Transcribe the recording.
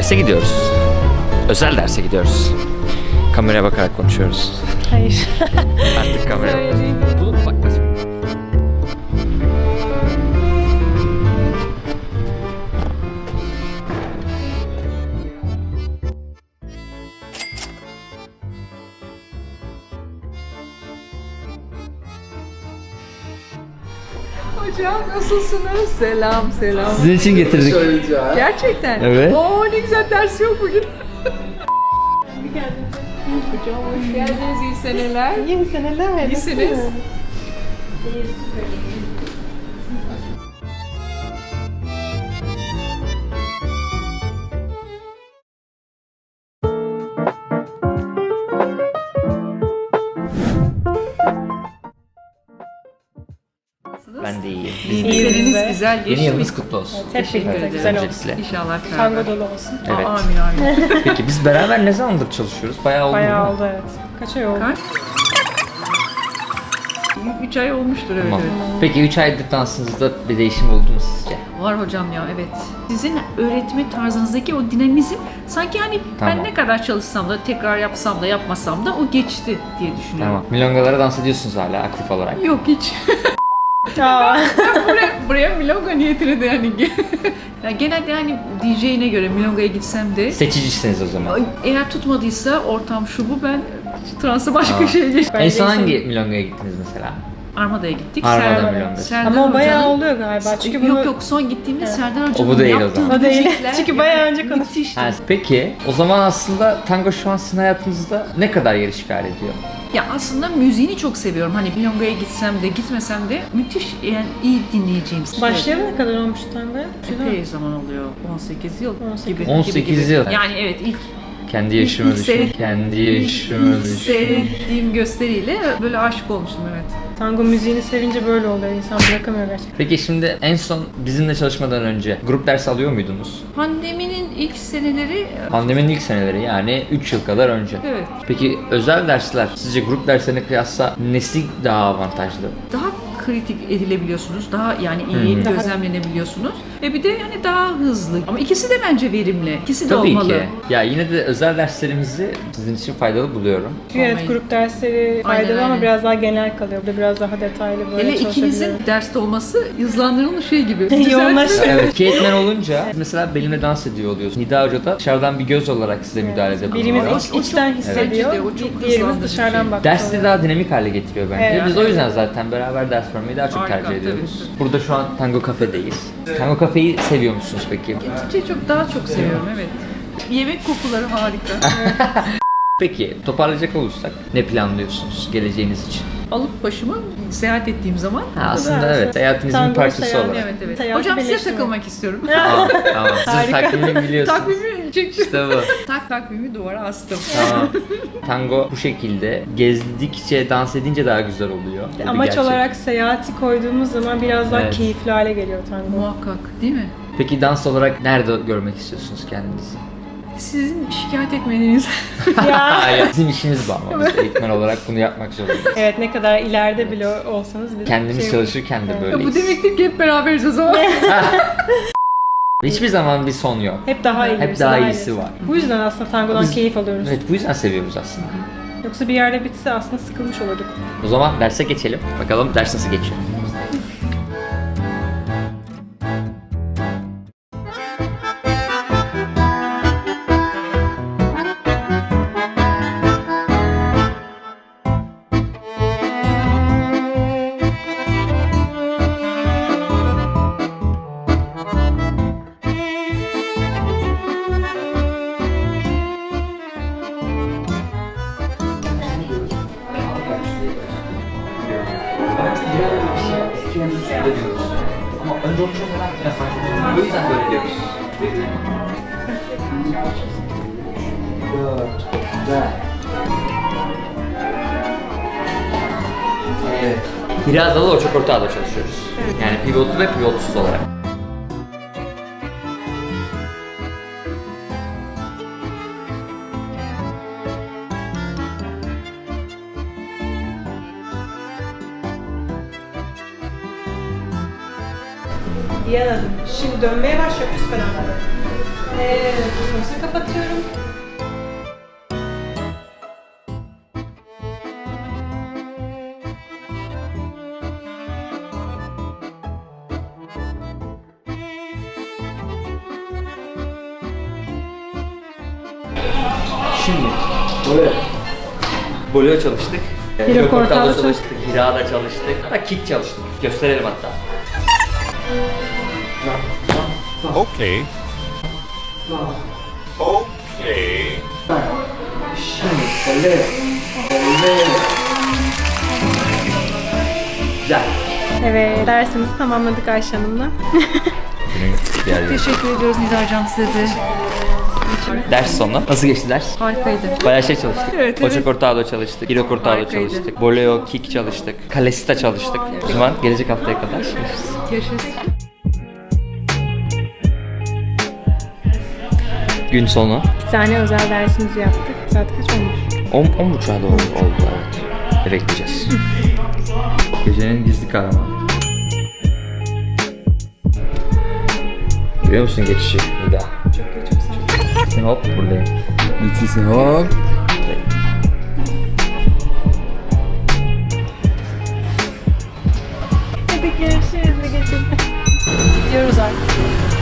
Derse gidiyoruz. Özel derse gidiyoruz. Kameraya bakarak konuşuyoruz. Hayır. Artık kameraya nasılsınız? Selam selam. Sizin için getirdik. Gerçekten. Evet. Oo ne güzel ders yok bugün. Hocam hoş geldiniz. İyi seneler. İyi seneler. İyisiniz. Ben be. güzel geçti Yeni yılınız kutlu olsun. Teşekkür ederim. güzel olsun. İnşallah. Tango dolu olsun. Evet. Amin amin. Peki biz beraber ne zamandır çalışıyoruz? Bayağı oldu Bayağı oldu evet. Kaç ay oldu? Kaç? 3 ay olmuştur evet, Tamam. evet. Peki 3 aydır dansınızda bir değişim oldu mu sizce? Var hocam ya evet. Sizin öğretme tarzınızdaki o dinamizm sanki hani Tamam. ben ne kadar çalışsam da tekrar yapsam da yapmasam da o geçti diye düşünüyorum. Tamam. Milongalara dans ediyorsunuz hala aktif olarak. Yok hiç. Aa, buraya, buraya milonga niyetine de yani. yani genelde hani DJ'ine göre milongaya gitsem de Seçicisiniz o zaman. Eğer tutmadıysa ortam şu bu ben transa başka Tamam. şeye geçtim. En son hangi milongaya gittiniz mesela? Armada'ya gittik. Armada Serdar-. Serdar ama o bayağı Hoca'nın- oluyor galiba. Çünkü bunu... Yok yok son gittiğimde Serdar Hoca'nın O bu değil o yaptığı zaman. O değil. müzikler Çünkü bayağı önce konuş- müthişti. Ha, peki o zaman aslında tango şu an sizin hayatınızda ne kadar yer işgal ediyor? Ya aslında müziğini çok seviyorum. Hani milongaya gitsem de gitmesem de müthiş yani iyi dinleyeceğim. Başlayalı ne kadar olmuş tangoya? Epey zaman oluyor. 18 yıl 18 gibi. 18 gibi, gibi. yıl. Yani evet ilk Kendi yaşımı düşün. Kendi yaşımı düşün. seyrettiğim gösteriyle böyle aşık olmuştum evet. Tango müziğini sevince böyle oluyor. İnsan bırakamıyor gerçekten. Peki şimdi en son bizimle çalışmadan önce grup ders alıyor muydunuz? Pandeminin ilk seneleri Pandeminin ilk seneleri yani 3 yıl kadar önce. evet Peki özel dersler sizce grup derslerine kıyasla nesi daha avantajlı? daha kritik edilebiliyorsunuz. Daha yani iyi Hı hı. gözlemlenebiliyorsunuz. Ve bir de yani daha hızlı. Ama ikisi de bence verimli. İkisi de Tabii olmalı. ki. Ya yine de özel derslerimizi sizin için faydalı buluyorum. Evet Aynen. grup dersleri faydalı ama aynen. biraz daha genel kalıyor. Burada biraz daha detaylı böyle Hele ikinizin derste olması hızlandırılmış şey gibi. Yoğunlaş- Düzeltme. Evet. İki eğitmen olunca mesela benimle dans ediyor oluyorsunuz. Nida Hoca da dışarıdan bir göz olarak size müdahale ediyor. Birimiz o iç, çok- içten hissediyor, Bence de o çok di- diğerimiz hızlandırıcı dışarıdan şey. bakıyor. Dersi daha dinamik hale getiriyor bence. Evet. Biz o yüzden zaten beraber ders vermeyi daha çok Harika, tercih ediyoruz. tabii. Burada şu an Tango Cafe'deyiz. Tango Cafe'yi seviyor musunuz peki? Gittikçe çok daha çok seviyorum evet. Yemek kokuları harika. Peki toparlayacak olursak ne planlıyorsunuz geleceğiniz için? Alıp başımı seyahat ettiğim zaman Ha, aslında evet hayatınızın Tango parçası seyahat, olarak. Evet evet. Seyahati Hocam size takılmak istiyorum. Tamam tamam. Sizin Harika. takvimini biliyorsunuz. Takvimi çektim. İşte bu. Tak takvimi duvara astım. Tamam. Tango bu şekilde gezdikçe, dans edince daha güzel oluyor. Bu bir Amaç gerçek. olarak seyahati koyduğumuz zaman biraz daha Evet. keyifli hale geliyor tango. Muhakkak değil mi? Peki dans olarak nerede görmek istiyorsunuz kendinizi? Sizin şikayet etmeniz. ya. Hayır, bizim işimiz bu ama biz eğitmen olarak bunu yapmak zorundayız. Evet ne kadar ileride bile olsanız biz Kendimiz şey- çalışırken de Evet. böyleyiz. Bu demektir ki hep beraberiz o zaman. Hiçbir zaman bir son yok. Hep daha iyi. Hep daha iyisi var. Bu yüzden aslında tangodan Biz- keyif alıyoruz. Evet bu yüzden seviyoruz aslında. Yoksa bir yerde bitse aslında sıkılmış olurduk. O zaman derse geçelim. Bakalım ders nasıl geçiyor. Ama önce onu çok merak ettim. O yüzden böyle diyoruz. Evet. Biraz da o çok ortağda çalışıyoruz. Yani pivotlu ve pivotsuz olarak. İyi anladım. Şimdi dönmeye başlıyor pedallara. Evet, gözü kapatıyorum. Şimdi bolero. Bolero çalıştık. Hiro çalıştık. çalıştık. Hira'da çalıştık. Hatta kick çalıştık. Gösterelim hatta. Okay. Okay. Güzel. Evet, dersimizi tamamladık Ayşe Hanım'la. Diğer Teşekkür ediyoruz Nidar size de. Ders sonu. Nasıl geçti ders? Harikaydı. Bayağı şey çalıştık. Evet, Ocho evet. Cortado çalıştık. Hiro Cortado Harikaydı. çalıştık. Boleo kick çalıştık. Kalesita çalıştık. O zaman gelecek haftaya kadar. Görüşürüz. Gün sonu. Bir tane özel dersimizi yaptık. Saat kaç olmuş? 10 10 buçuğa doğru oldu evet. Eve gideceğiz. Gecenin gizli kahramanı. Görüyor musun geçişi? Nida. Çok geçiyorsun. Hop buradayım. Gitsin hop. Buradayım. Hadi görüşürüz. Gidiyoruz artık.